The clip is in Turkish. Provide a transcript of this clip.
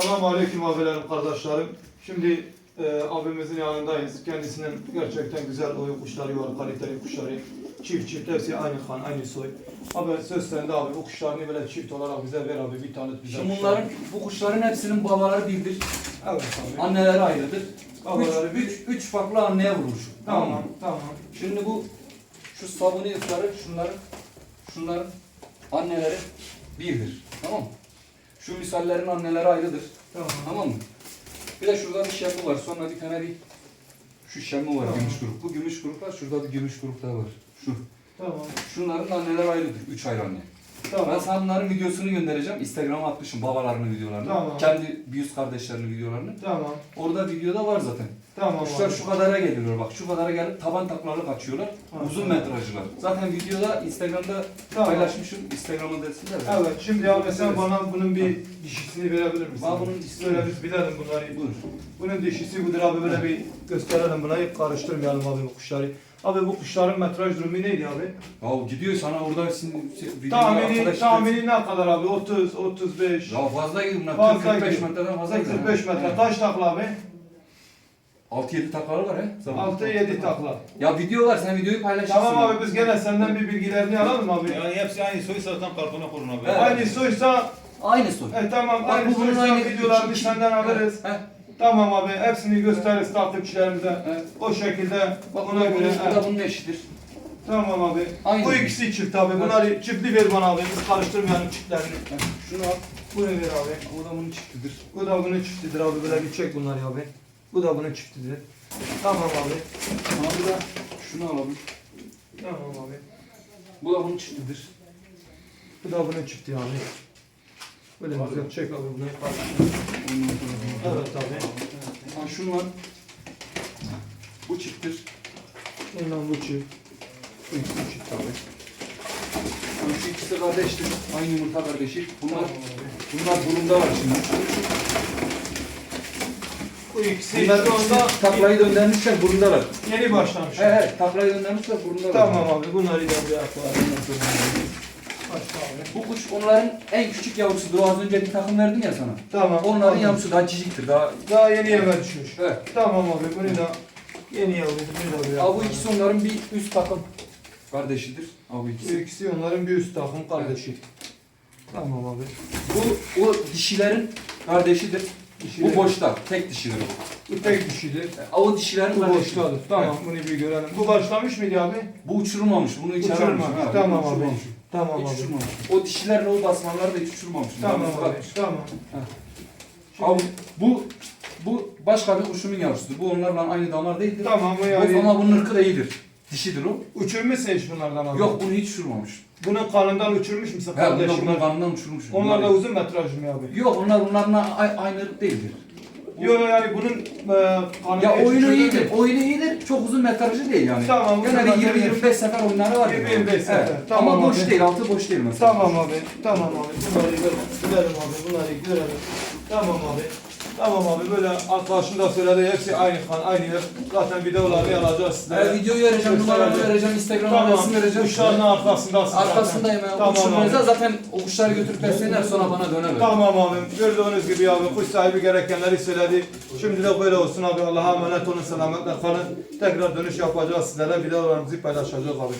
Selamun Aleyküm abilerim, kardeşlerim. Şimdi e, abimizin yanındayız. Kendisinin gerçekten güzel oyun kuşları var, kaliteli kuşları. Çift çift, hepsi aynı kan, aynı soy. Abi söz sende abi, bu kuşlarını böyle çift olarak bize ver abi, bir tanıt bize. Şimdi bunların, bu kuşların hepsinin babaları birdir. Evet abi. Anneleri ayrıdır. Babaları üç, üç, üç farklı anneye vurmuş. Tamam, tamam. Şimdi bu, şu sabuni ıfları, şunların, şunların anneleri birdir. Tamam mı? Şu misallerin anneleri ayrıdır. Tamam. Tamam mı? Bir de şurada bir şemmi var. Sonra bir tane bir şu şemmi var Tamam. gümüş grup. Bu gümüş grup var. Şurada bir gümüş grup daha var. Şu. Tamam. Şunların da anneleri ayrıdır. Üç ayrı anne. Ben Tamam. sana bunların videosunu göndereceğim. Instagram'a atmışım babalarının videolarını. Tamam. Kendi büyük kardeşlerinin videolarını. Tamam. Orada videoda var zaten. Tamam. Kuşlar abi. şu kadara geliyor bak. Şu kadara gelip taban taklalı kaçıyorlar. Tamam. Uzun metrajlar. Zaten videoda Instagram'da Tamam. paylaşmışım. Instagram'a desinler. Evet, şimdi abi sen bana bunun bir dişisini verebilir misin? Bana bunun dişisini Böyle biz bilelim bunları. Buyur. Bunun dişisi budur abi böyle bir gösterelim buna hiç karıştırmayalım abi bu kuşları. Abi bu kuşların metraj durumu neydi abi? Ya gidiyor sana orada şimdi Tahmini, tahmini ne kadar abi? 30, 35, Ya fazla gidiyor bunlar. Fazla 45 gidiyor. metreden fazla gidiyor. 45 metre. Kaç takla abi? 6-7 taklaları var he. Zaman. 6-7 takla. Ya video var sen videoyu paylaşırsın. Tamam abi biz gene senden bir bilgilerini alalım abi. Yani hepsi aynı soy zaten kartona korun abi. Evet. Aynı soysa, Aynı soy. e, tamam Bak aynı bu bunun soysa aynı videolarını iki- senden alırız. Heh, Tamam abi hepsini gösteririz takipçilerimize. heh. O şekilde Bak ona ona göre. Bu he. da bunun eşidir. Tamam abi. Aynı. Bu ikisi çift abi. Bunları çiftli ver bana abi. Biz karıştırmayalım çiftlerini. Şunu al. Bunu ver abi. Bu da bunun çiftidir. Bu da bunun çiftidir abi. Böyle bir çek bunları abi. Bu da bunun çiftidir. Tamam abi. Bu da şunu alalım. Tamam abi. Bu da bunun çiftidir. Bu da bunun çifti abi. Böyle güzel çek abi bunu. Ondan. Evet abi. Ha şunlar. Bu çifttir. Bundan bu çift. Bu ikisi çift abi. Ha, şu ikisi kardeştir. Aynı yumurta kardeşi. Bunlar abi. bunlar burunda var şimdi. Bu ikisi Bunlar şu anda taklayı döndürmüşler burundalar. yeni başlamış. He he taklayı döndürmüşler burundalar. Tamam abi. Bunları da. Başla abi. Bu kuş onların en küçük yavrusudur. O az önce bir takım verdim ya sana. Tamam. Onların Anladım. yavrusu daha ciciktir. Daha Daha yeni eve düşmüş. Evet. Tamam abi bunu da yeni yavru bunu da bir Abi bu ikisi onların bir üst takım kardeşidir. Abi bu Bu ikisi. ikisi onların bir üst takım kardeşi. Tamam abi. Bu o dişilerin kardeşidir. Dişileri- Bu boşta. Tek dişidir bu. Bu tek dişidir. O dişilerin Bu kardeşidir. boştadır. Tamam bunu bir görelim. Bu başlamış mıydı abi? Bu uçurulmamış. Bunu içeri Uçurulmamış. almışım. Ha, Tamam abi. uçurulmamış. Tamam Hiç abi. uçurmamış. O dişilerle o basmalar da hiç uçurmamış. Tamam Yalnız abi. bak. Tamam. Abi bu bu başka bir kuşumun yavrusudur. Bu onlarla aynı damar değildir. Tamam bu Bu, yani. ama bunun ırkı da iyidir. Dişidir o. Uçurmuş hiç bunlardan abi. Yok bunu hiç uçurmamış. Bunun kanından uçurmuş musun Ha, bunlar kardeşim? bunun kanından uçurmuş. Onlar da uzun metraj mı abi? Yok onlar bunlarla a- aynı değildir. Yok yani bunun e, kanı Ya oyunu uçurdu iyidir. Oyunu iyidir. Çok uzun metrajı değil yani. Tamam, uzun Genelde metrajı 20-25 sefer oyunları var. 20-25 sefer. Tamam Ama boş abi. değil. Altı boş değil mesela. Tamam abi. Tamam abi. Bunları görelim. Görelim abi. Bunları görelim. Tamam abi. Tamam abi böyle arkadaşım da söyledi hepsi aynı kan aynı yer. Zaten videoları alacağız size. Evet, videoyu vereceğim, numaramı vereceğim, Instagram'a Tamam. resim vereceğim. Kuşların arkasındasın Arkasındayım ya. Tamam Uçurmanıza abi. zaten o kuşları götürüp versinler sonra bana döner. Tamam abi. Gördüğünüz gibi abi kuş sahibi gerekenleri söyledi. Şimdi de böyle olsun abi. Allah'a emanet olun. Selametle kalın. Tekrar dönüş yapacağız sizlere. Videolarımızı paylaşacağız abi.